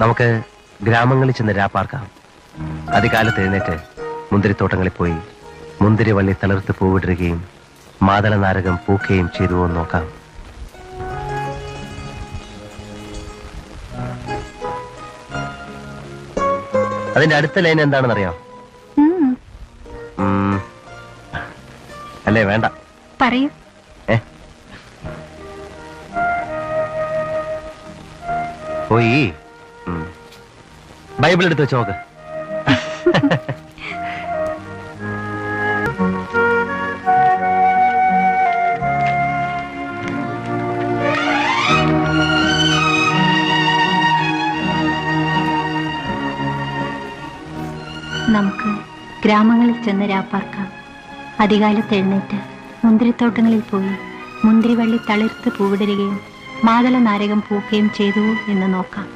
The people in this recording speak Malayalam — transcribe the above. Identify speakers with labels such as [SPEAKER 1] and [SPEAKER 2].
[SPEAKER 1] നമുക്ക് ഗ്രാമങ്ങളിൽ ചെന്ന് രാപ്പാർക്കാം അധികാലത്ത് എഴുന്നേറ്റ് മുന്തിരിത്തോട്ടങ്ങളിൽ പോയി മുന്തിരിവള്ളി തളിർത്ത് പൂവിടുകയും മാതള നാരകം പൂക്കുകയും ചെയ്തുവോ നോക്കാം. അതിന്റെ അടുത്ത ലൈൻ എന്താണെന്നറിയാം. അല്ലേ വേണ്ട.
[SPEAKER 2] പറയൂ.
[SPEAKER 1] ഏ? പോയി. ബൈബിൾ എടുത്ത് വെച്ചോക്ക്
[SPEAKER 2] നമുക്ക് ഗ്രാമങ്ങളിൽ ചെന്ന് രാപ്പാർക്കാം. അധികാലത്ത് എഴുന്നേറ്റ് മുന്തിരിത്തോട്ടങ്ങളിൽ പോയി മുന്തിരിവള്ളി തളിർത്ത് പൂവിടരുകയും മാതള നാരകം പൂക്കുകയും ചെയ്തു എന്ന് നോക്കാം.